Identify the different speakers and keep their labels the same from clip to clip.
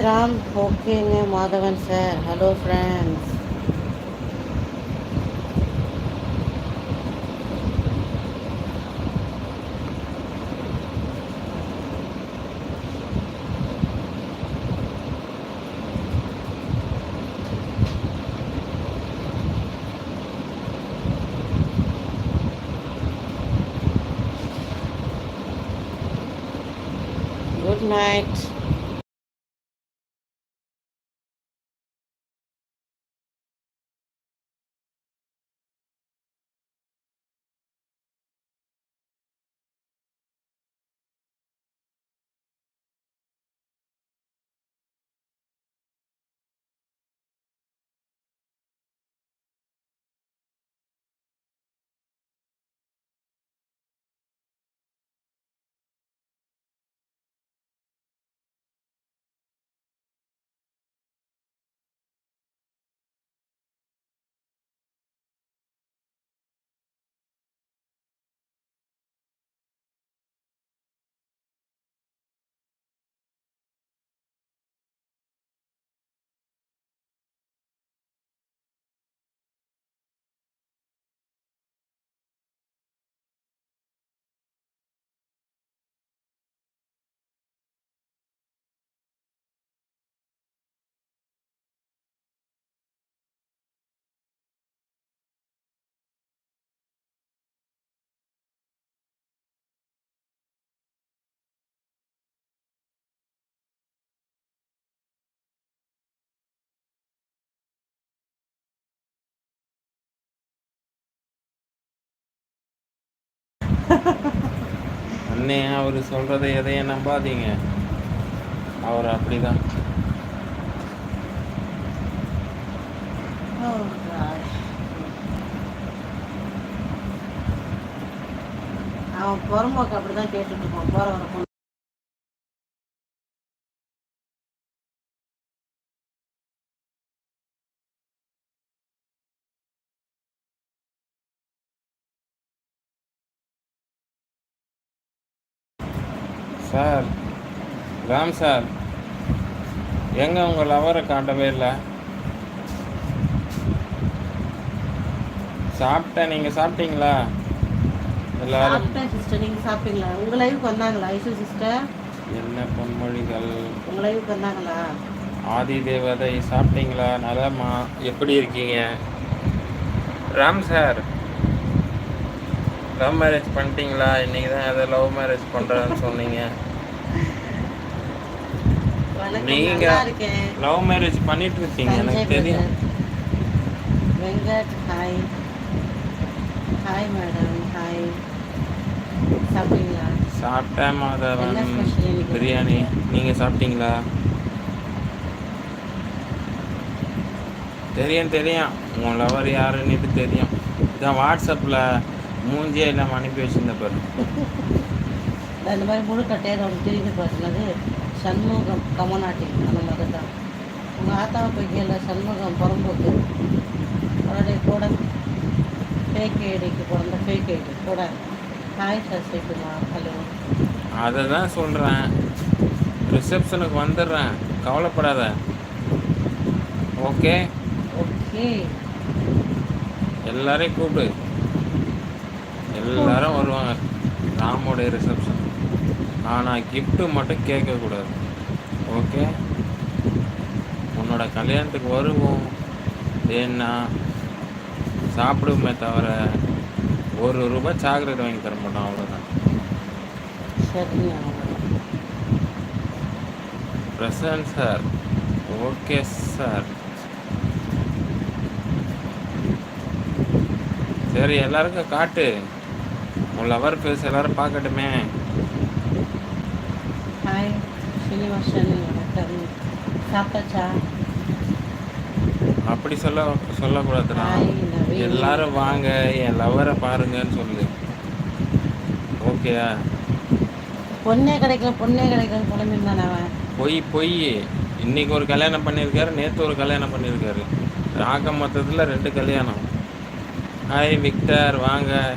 Speaker 1: ராம் ஓகேங்க Madhavan sir hello friends good night
Speaker 2: அண்ணே அவர் சொல்கிறத எதையும் நம்பாதீங்க. அவர் அப்படிதான்.
Speaker 1: Oh அவன் புறம்போக்கு அப்படிதான் கேட்டுட்டு இருப்பான். போற வர
Speaker 2: சார் ராம் சார் எங்க உங்கள் லவரை காட்டவே இல்லை? சாப்பிட்டேன் நீங்கள் சாப்பிட்டீங்களா? எல்லாரும்
Speaker 1: சிஸ்டர் நீங்க சாப்பிட்டீங்களா? உங்க லைவுக்கு வந்தாங்களா ஐசு சிஸ்டர்
Speaker 2: என்ன பொன்மொழிகள்?
Speaker 1: உங்க லைவுக்கு வந்தாங்களா?
Speaker 2: ஆதி தேவதை சாப்பிட்டீங்களா? நலமா? எப்படி இருக்கீங்க? ராம் சார் லவ் மேரேஜ் பண்ணிட்டீங்களா? இன்னைக்கு தான் அதை லவ் மேரேஜ் பண்ணுறேன்னு சொன்னீங்க. நீங்க லவ் மேரேஜ் பண்ணிட்டு இருக்கீங்க எனக்கு தெரியும்.
Speaker 1: Venkat hi hi madam hi சாப்பிட்டீங்களா?
Speaker 2: சாப்பிட்டேன் மாதவன்? பிரியாணி. நீங்கள் சாப்பிட்டீங்களா? தெரியும் தெரியும். உன் லவர் யாருன்னுட்டு தெரியும். இதான் வாட்ஸ்அப்பில் மூஞ்சியே இல்லாமல் அனுப்பி வச்சிருந்த பாரு.
Speaker 1: இந்த மாதிரி முழு கட்டையாக ஒன்று தெரியுது பார்த்தது சண்முகம் கமநாட்டி அந்த மாதிரி தான். உங்கள் ஆத்தாவை கேள சண்முகம் புறம்போக்கு. உடனே கூட ஃபேக் ஐடிக்கு பிறந்த ஃபேக் ஐடி கூட. Hi Sasikumar hello.
Speaker 2: அதை தான் சொல்கிறேன் ரிசப்ஷனுக்கு வந்துடுறேன். கவலைப்படாத. ஓகே?
Speaker 1: ஓகே.
Speaker 2: எல்லாரையும் கூப்பிடு. எல்லாரும் வருவாங்க. ராமோடைய ரிசப்ஷன் ஆனால் கிஃப்ட்டு மட்டும் கேட்கக்கூடாது. ஓகே உன்னோட கல்யாணத்துக்கு வருவோம். ஏன்னா சாப்பிடுமே தவிர ஒரு ரூபாய் சாக்லேட் வாங்கி தர மாட்டோம் அவ்வளோதான் பிரசன்ட் சார். ஓகே சார் சரி எல்லாருக்கும் காட்டு. உன் லவர் ஃபேஸ் எல்லாரும் பார்க்கட்டுமே.
Speaker 1: ஹாய் வணக்கம் சாப்பிட்டாச்சா?
Speaker 2: அப்படி சொல்ல சொல்லக்கூடாதுடா. எல்லாரும் வாங்க என் லவரை பாருங்கன்னு சொல்லு. ஓகேயா
Speaker 1: பொண்ணே கிடைக்கல பொண்ணே கிடைக்கல புலம்பிருந்தான் அவன்.
Speaker 2: பொய் பொய். இன்னைக்கு ஒரு கல்யாணம் பண்ணியிருக்காரு நேற்று ஒரு கல்யாணம் பண்ணியிருக்காரு. ஆக மொத்தத்தில் ரெண்டு கல்யாணம். ஹாய் விக்டர் வாங்க.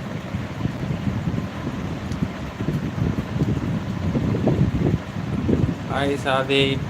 Speaker 2: ஹாய் சாதிக்